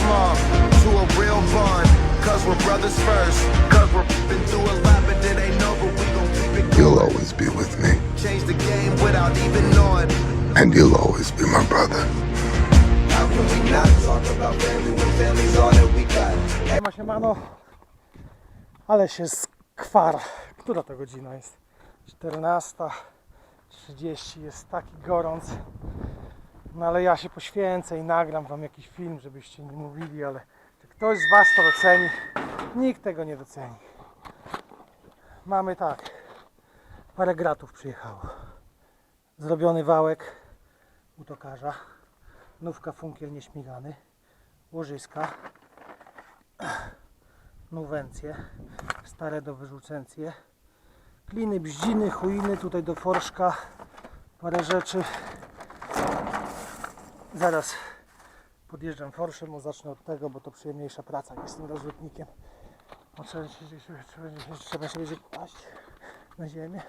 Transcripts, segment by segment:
small to a real bond. Cause we're brothers first. Cause we're been through a lot, but it ain't over. We gon' keep it. You'll always be with me, Change the game without even knowing. and you'll always be my brother. How can we not talk about family when family's all that we got? Siema, siemano. Ale się skwar. Która to godzina jest? 14.30. Jest taki gorąc. No ale ja się poświęcę i nagram wam jakiś film, żebyście nie mówili, ale czy ktoś z was to doceni? Nikt tego nie doceni. Mamy tak. Parę gratów przyjechało. Zrobiony wałek u tokarza. Nówka funkiel nieśmigany. Łożyska nuwencje, stare do wyrzucencje, kliny, bździny, chuiny, tutaj do forszka, parę rzeczy. Zaraz podjeżdżam forszem, bo zacznę od tego, bo to przyjemniejsza praca niż z tym rozrzutnikiem. Trzeba się, trzeba, będzie kłaść na ziemię.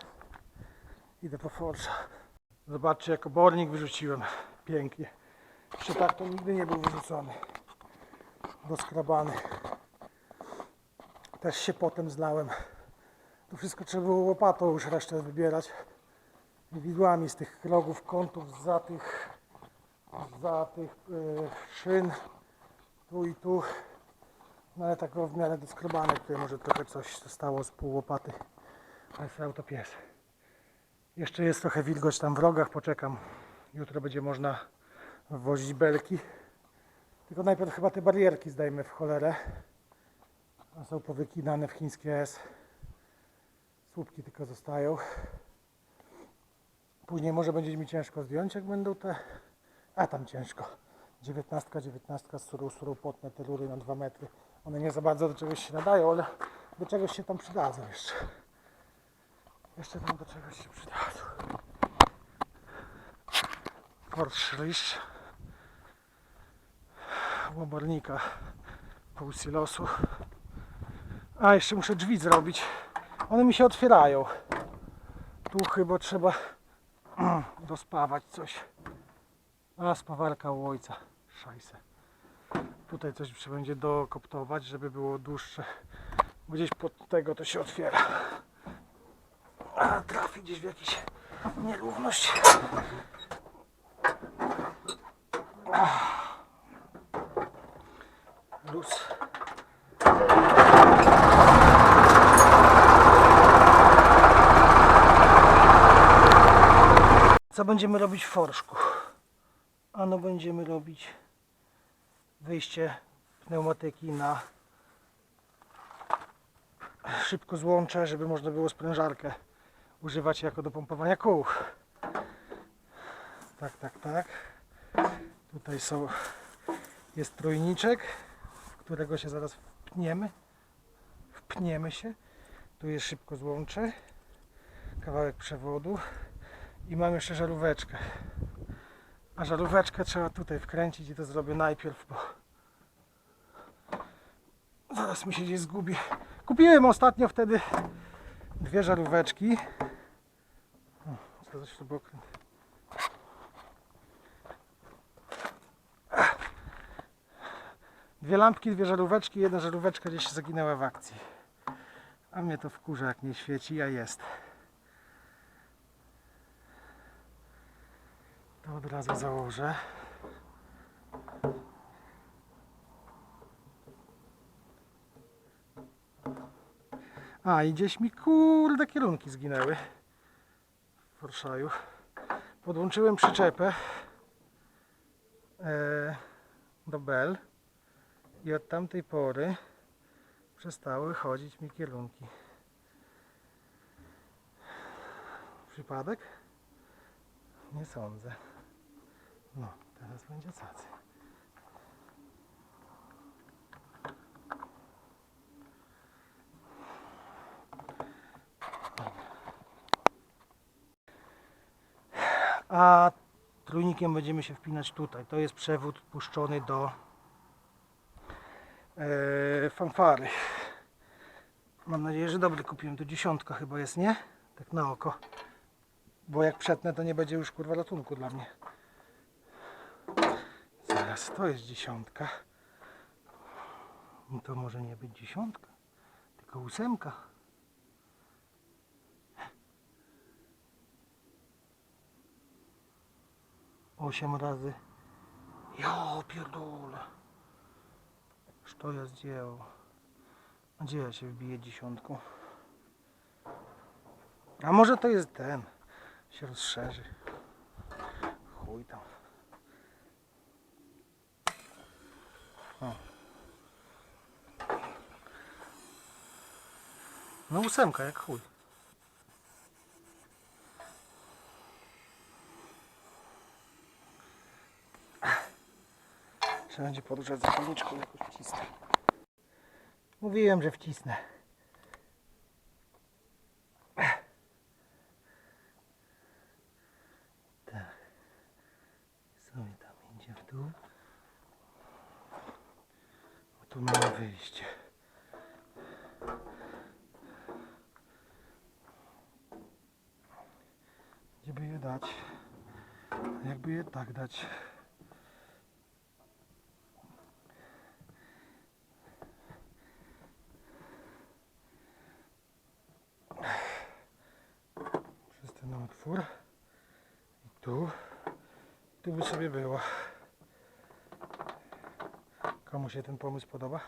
Idę po forsza. Zobaczcie, jak obornik wyrzuciłem. Pięknie. Jeszcze tak to nigdy nie był wyrzucony. Doskrabany. Też się potem zlałem. To wszystko trzeba było łopatą już resztę wybierać. Widłami z tych rogów, kątów, za tych, za tych e, szyn, tu i tu. No ale tak w miarę doskrobane, tutaj może trochę coś zostało z pół łopaty. Ale auto pies. Jeszcze jest trochę wilgoć tam w rogach, poczekam. Jutro będzie można wwozić belki. Tylko najpierw chyba te barierki zdajmy w cholerę. A są powykinane w chińskie S. Słupki tylko zostają. Później może będzie mi ciężko zdjąć, jak będą te... A tam ciężko. 19, 19 suru, suru potne te rury na 2 metry. One nie za bardzo do czegoś się nadają, ale do czegoś się tam przydadzą jeszcze. Jeszcze tam do czegoś się przydadzą. Rish. Łobornika. Pół silosu. A, jeszcze muszę drzwi zrobić. One mi się otwierają. Tu chyba trzeba dospawać coś. A, spawarka u ojca. Szajse. Tutaj coś będzie dokoptować, żeby było dłuższe. Gdzieś pod tego to się otwiera. A, trafi gdzieś w jakieś nierówność. Luz. Co będziemy robić w forszku? Ano będziemy robić wyjście pneumatyki na szybko złącze, żeby można było sprężarkę używać jako do pompowania kół. Tak, tak, tak. Tutaj są, jest trójniczek, w którego się zaraz wpniemy. Wpniemy się. Tu jest szybko złącze, kawałek przewodu i mam jeszcze żaróweczkę. A żaróweczkę trzeba tutaj wkręcić i to zrobię najpierw, bo zaraz mi się gdzieś zgubi. Kupiłem ostatnio wtedy dwie żaróweczki. O, co za śrubokręt. Dwie lampki, dwie żaróweczki, jedna żaróweczka gdzieś zaginęła w akcji. A mnie to wkurza jak nie świeci, a jest. Od razu założę. A i gdzieś mi kurde kierunki zginęły w Warszaju. Podłączyłem przyczepę e, do Bell i od tamtej pory przestały chodzić mi kierunki. Przypadek? Nie sądzę. No, teraz będzie cacy. A trójnikiem będziemy się wpinać tutaj. To jest przewód puszczony do e, fanfary. Mam nadzieję, że dobry kupiłem. To dziesiątka chyba jest, nie? Tak na oko. Bo jak przetnę, to nie będzie już kurwa ratunku dla mnie. To jest dziesiątka. No to może nie być dziesiątka, tylko ósemka. Osiem razy. Jo, pierdolę. Co ja zdziełał? Gdzie ja się wbiję dziesiątką? A może to jest ten? Się rozszerzy. Chuj tam. No ósemka jak chuj. Trzeba będzie poruszać zapalniczką jakoś wcisnę. Mówiłem, że wcisnę. Tak. Sobie tam idzie w dół. O, tu mamy wyjście. Gdzie by je dać? Jakby je tak dać? Przez otwór. I tu. Tu by sobie było. Komu się ten pomysł podoba?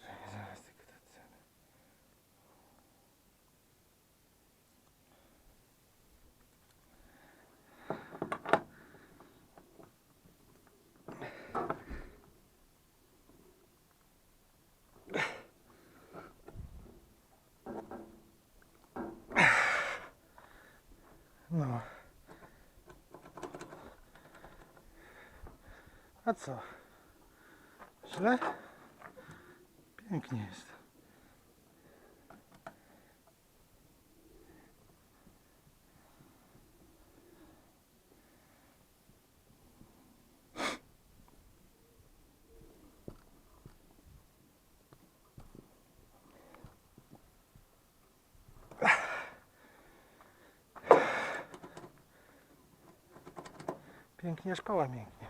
Czekaj, Zaraz tylko te ceny. No. A co? Źle? Pięknie jest. Pięknie, szkoła mięknie.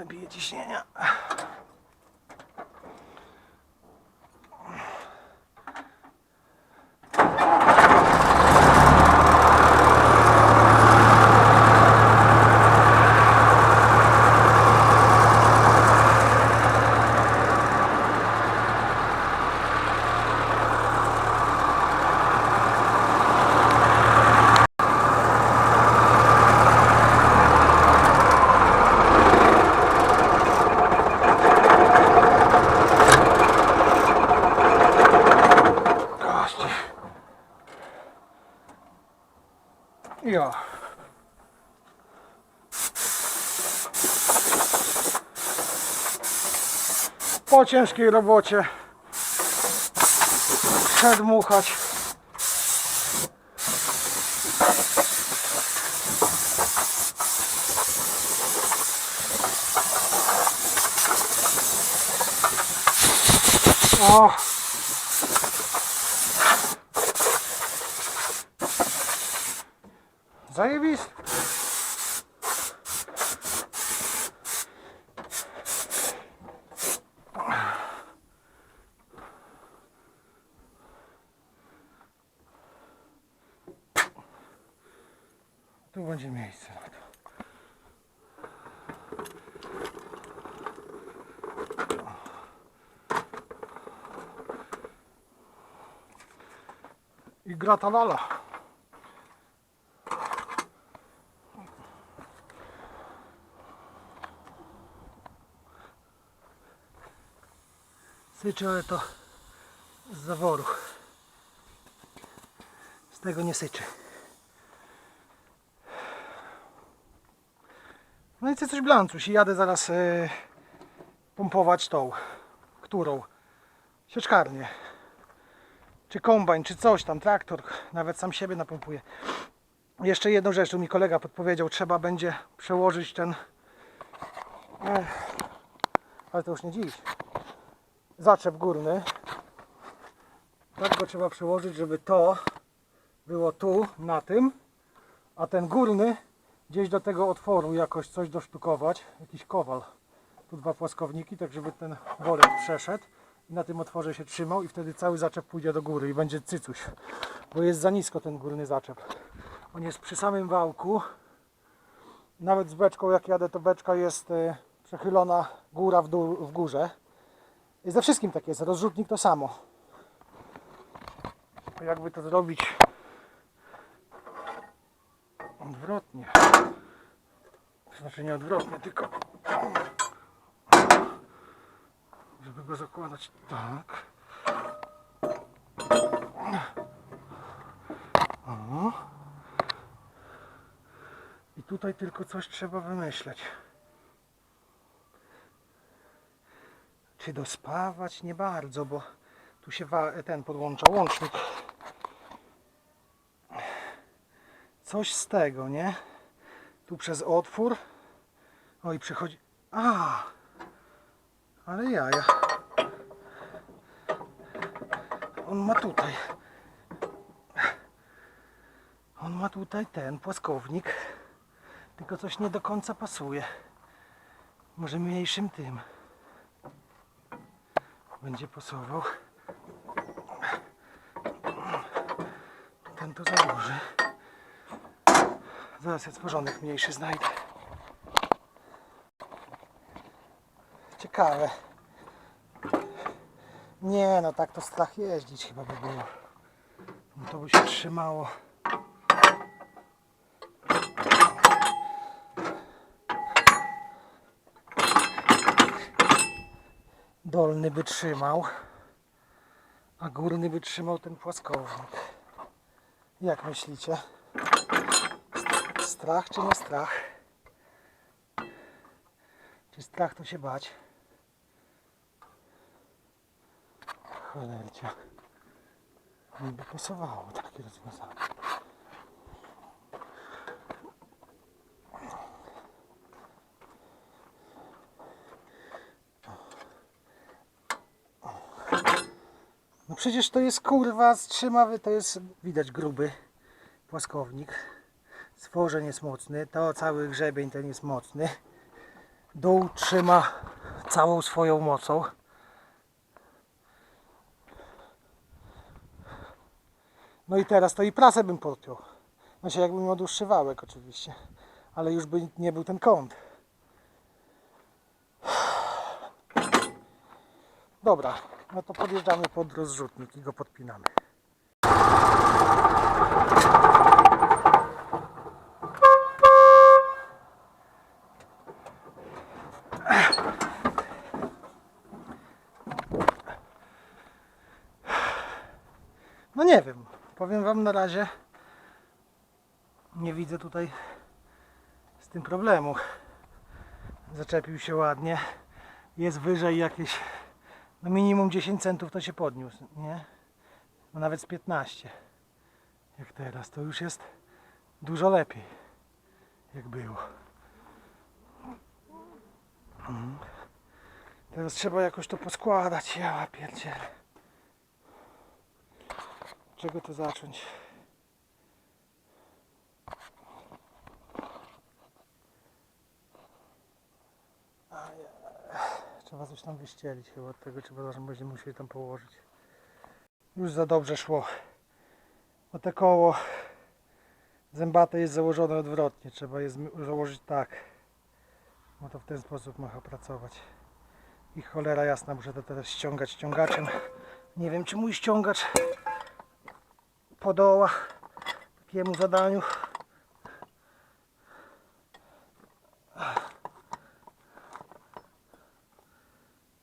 Nabije ciśnienia. Gości. Ja. Po ciężkiej robocie przedmuchać. O! Zajebisty. Tu będzie miejsce na to. I gratalala. Syczy, ale to z zaworu. Z tego nie syczy. No i chcę coś blancuś i jadę zaraz e, pompować tą, którą? Sieczkarnię. Czy kombajn, czy coś tam, traktor, nawet sam siebie napompuję. Jeszcze jedną rzecz, tu mi kolega podpowiedział, trzeba będzie przełożyć ten, Ech, ale to już nie dziś, zaczep górny. Tak go trzeba przyłożyć, żeby to było tu, na tym, a ten górny gdzieś do tego otworu jakoś coś dosztukować, jakiś kowal. Tu dwa płaskowniki, tak żeby ten worek przeszedł i na tym otworze się trzymał i wtedy cały zaczep pójdzie do góry i będzie cycuś, bo jest za nisko ten górny zaczep. On jest przy samym wałku, nawet z beczką jak jadę, to beczka jest e, przechylona góra w, dół, w górze. I ze wszystkim tak jest, rozrzutnik to samo. Jakby to zrobić odwrotnie. Znaczy nie odwrotnie, tylko żeby go zakładać tak. O. I tutaj tylko coś trzeba wymyśleć. Czy dospawać? Nie bardzo, bo tu się ten podłącza łącznik. Coś z tego, nie? Tu przez otwór. O i przychodzi. A! Ale jaja. On ma tutaj. On ma tutaj ten płaskownik. Tylko coś nie do końca pasuje. Może mniejszym tym. Będzie pasował. Ten to za duży. Zaraz jest porządek mniejszy znajdę. Ciekawe. Nie, no tak to strach jeździć chyba by było. To by się trzymało. Dolny by trzymał, a górny by trzymał ten płaskownik. Jak myślicie? Strach czy nie strach? Czy strach to się bać? Cholercia. Mi by pasowało takie rozwiązanie. No przecież to jest kurwa strzymawy, to jest widać gruby płaskownik. Stworzeń jest mocny, to cały grzebień ten jest mocny. Dół trzyma całą swoją mocą. No i teraz to i prasę bym podpiął. Znaczy jakbym miał dłuższy wałek oczywiście. Ale już by nie był ten kąt. Dobra, no to podjeżdżamy pod rozrzutnik i go podpinamy. No nie wiem, powiem Wam na razie nie widzę tutaj z tym problemu. Zaczepił się ładnie, jest wyżej jakieś no minimum 10 centów to się podniósł, nie? No nawet z 15 jak teraz, to już jest dużo lepiej jak było. Mhm. Teraz trzeba jakoś to poskładać, ja pierdzielę. Czego to zacząć? Trzeba coś tam wyścielić chyba od tego trzeba zacząć będziemy musieli tam położyć. Już za dobrze szło. Bo te koło zębate jest założone odwrotnie. Trzeba je założyć tak. No to w ten sposób ma pracować. I cholera jasna, muszę to teraz ściągać ściągaczem. Nie wiem czy mój ściągacz podoła takiemu zadaniu.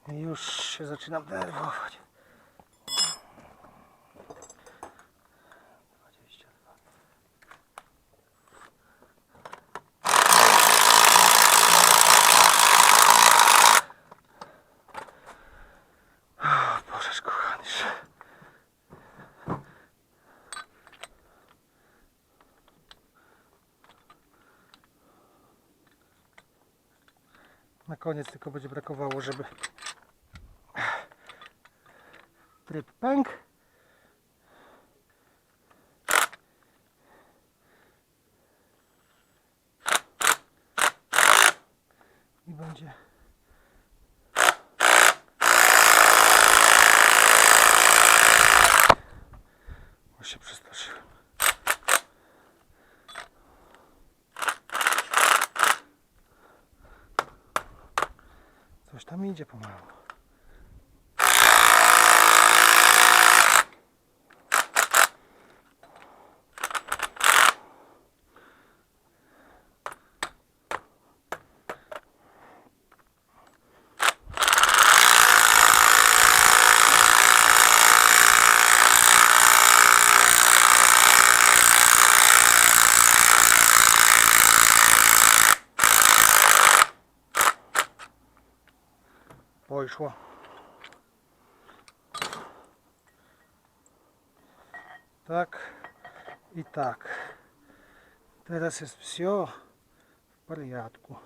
Już się zaczynam denerwować. 22. O, Bożeż kochany. Na koniec tylko będzie brakowało, żeby tryb pęk. I będzie tam idzie pomału. довго йшло. Так и так. Зараз все в порядку.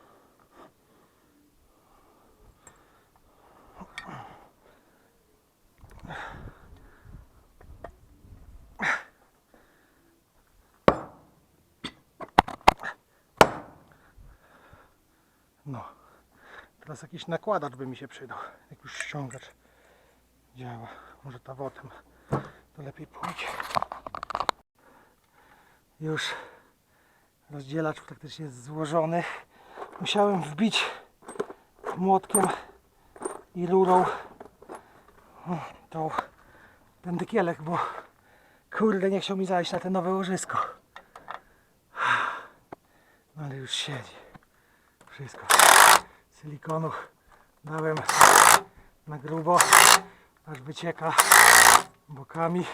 Teraz jakiś nakładacz by mi się przydał. Jak już ściągacz działa. Może tawotem to lepiej pójdzie. Już rozdzielacz praktycznie jest złożony. Musiałem wbić młotkiem i rurą tą, ten dykielek, bo kurde nie chciał mi zajść na te nowe łożysko. No ale już siedzi. Wszystko silikonu dałem na grubo, aż wycieka bokami.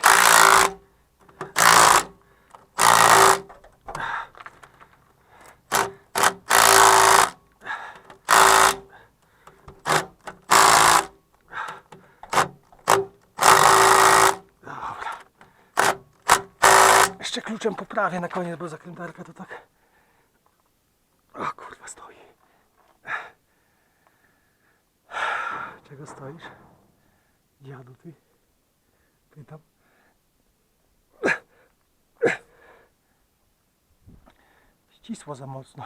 Dobra. Jeszcze kluczem poprawię na koniec, bo zakrętarka to tak... O kurwa stoi. Czego stoisz? Dziadu ty? Pytam. Ścisło za mocno.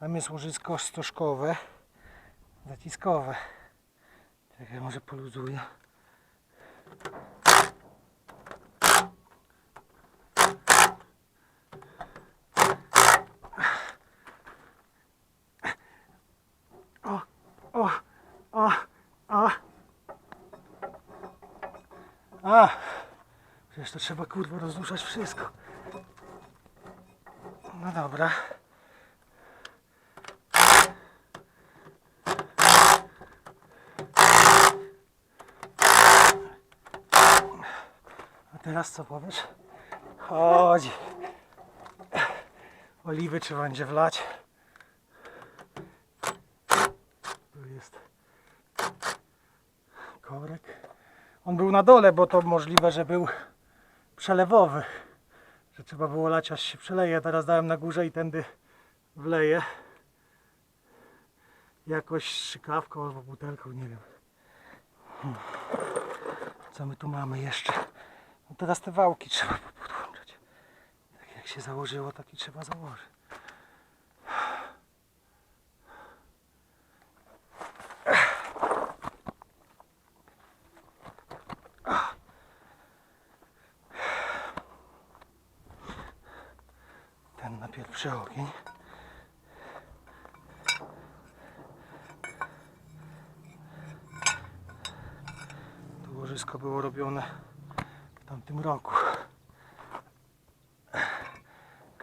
Tam jest łożysko stożkowe, zaciskowe. Czekaj, może poluzuję. O, o, o, o. A, to trzeba kurwa rozruszać wszystko. No dobra. A teraz co powiesz? Chodzi. Oliwy trzeba będzie wlać. Tu jest korek. On był na dole, bo to możliwe, że był przelewowy. Że trzeba było lać aż się przeleje. Teraz dałem na górze i tędy wleję. Jakoś strzykawką albo butelką, nie wiem. Hmm. Co my tu mamy jeszcze? No teraz te wałki trzeba podłączyć. Tak jak się założyło, tak i trzeba założyć. Pierwszy ogień. To łożysko było robione w tamtym roku.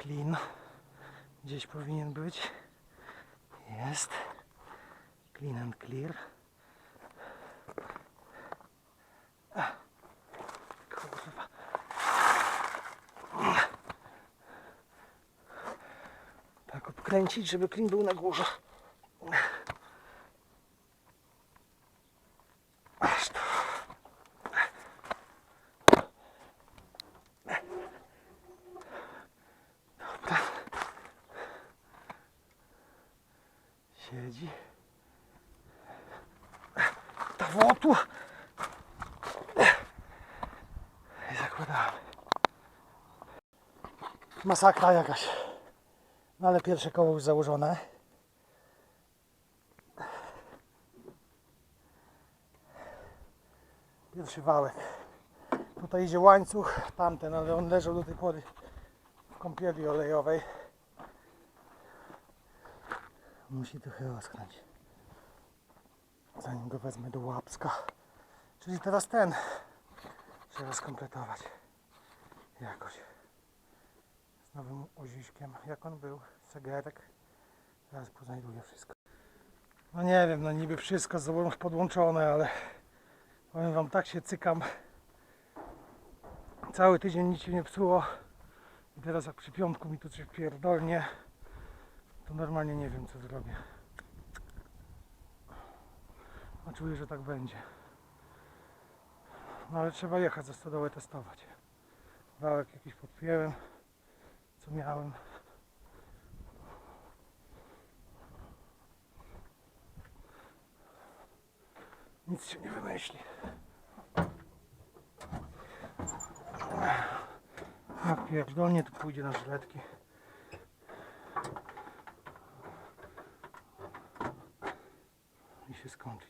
Clean. Gdzieś powinien być. Jest. Clean and clear. Kurwa. Obkręcić, żeby klin był na górze. Dobra. Siedzi. Tawotu. Wkładamy. Masakra jakaś. No ale pierwsze koło już założone. Pierwszy wałek. Tutaj idzie łańcuch, tamten, ale on leżał do tej pory w kąpieli olejowej. Musi trochę rozkręcić. Zanim go wezmę do łapska. Czyli teraz ten trzeba skompletować. Jakoś. Nowym oziśkiem. Jak on był? Segerek. Teraz poznajduję wszystko. No nie wiem, no niby wszystko z sobą podłączone, ale powiem wam, tak się cykam. Cały tydzień nic się nie psuło. I teraz jak przy piątku mi tu coś pierdolnie, to normalnie nie wiem co zrobię. A czuję, że tak będzie. No ale trzeba jechać za stodołę testować. Wałek jakiś podpięłem, co miałem. Nic się nie wymyśli. Jak pierdolnie to pójdzie na żyletki. I się skończy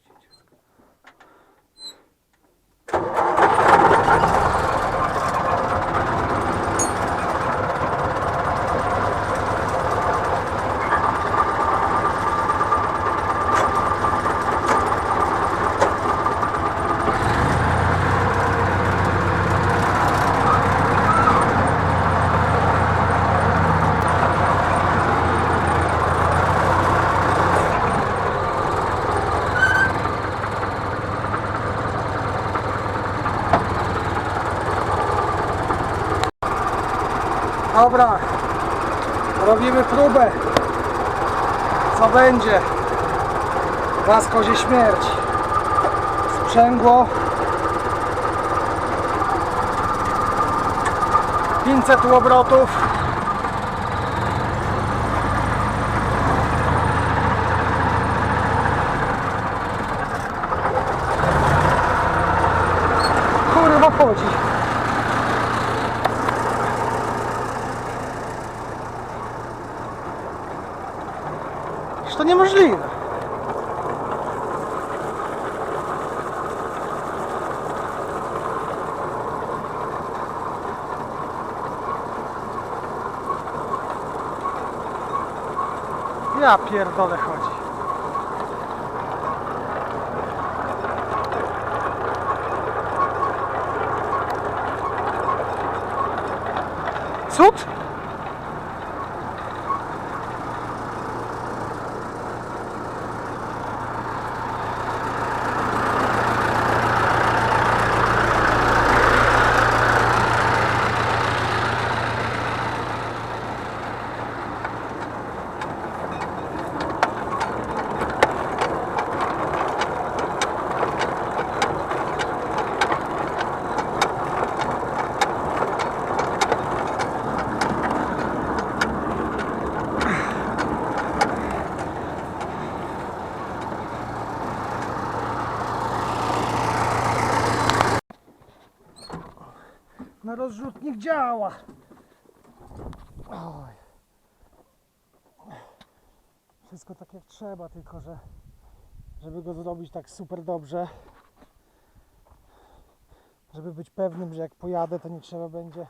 Dobra, robimy próbę. Co będzie? Raz kozie śmierć. Sprzęgło. 500 obrotów. Kurwa chodzi. Przecież to niemożliwe. Ja pierdolę chodzi. Cud? No rozrzutnik działa. Oj. Wszystko tak jak trzeba, tylko że żeby go zrobić tak super dobrze, żeby być pewnym, że jak pojadę, to nie trzeba będzie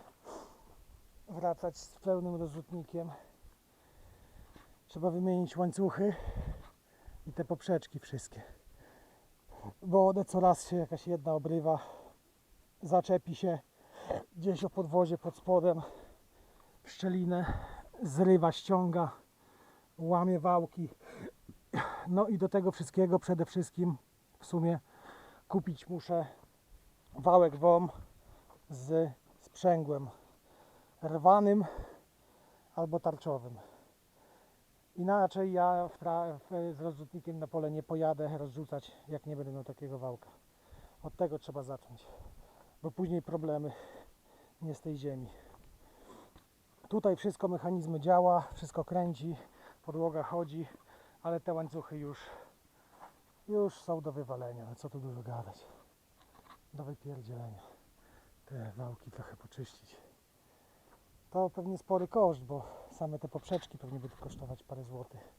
wracać z pełnym rozrzutnikiem. Trzeba wymienić łańcuchy i te poprzeczki wszystkie. Bo one coraz się jakaś jedna obrywa, zaczepi się gdzieś o podwozie pod spodem szczelinę, zrywa, ściąga, łamie wałki. No i do tego wszystkiego przede wszystkim w sumie kupić muszę wałek WOM z sprzęgłem rwanym albo tarczowym. Inaczej ja z rozrzutnikiem na pole nie pojadę rozrzucać, jak nie będę miał takiego wałka. Od tego trzeba zacząć, bo później problemy nie z tej ziemi. Tutaj wszystko, mechanizmy działa, wszystko kręci, podłoga chodzi, ale te łańcuchy już, już są do wywalenia, no co tu dużo gadać. Do wypierdzielenia. Te wałki trochę poczyścić. To pewnie spory koszt, bo same te poprzeczki pewnie będą kosztować parę złotych.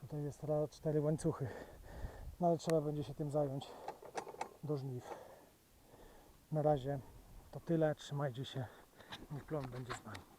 Tutaj jest cztery łańcuchy, no ale trzeba będzie się tym zająć do żniw. Na razie to tyle. Trzymajcie się. Niech plon będzie z nami.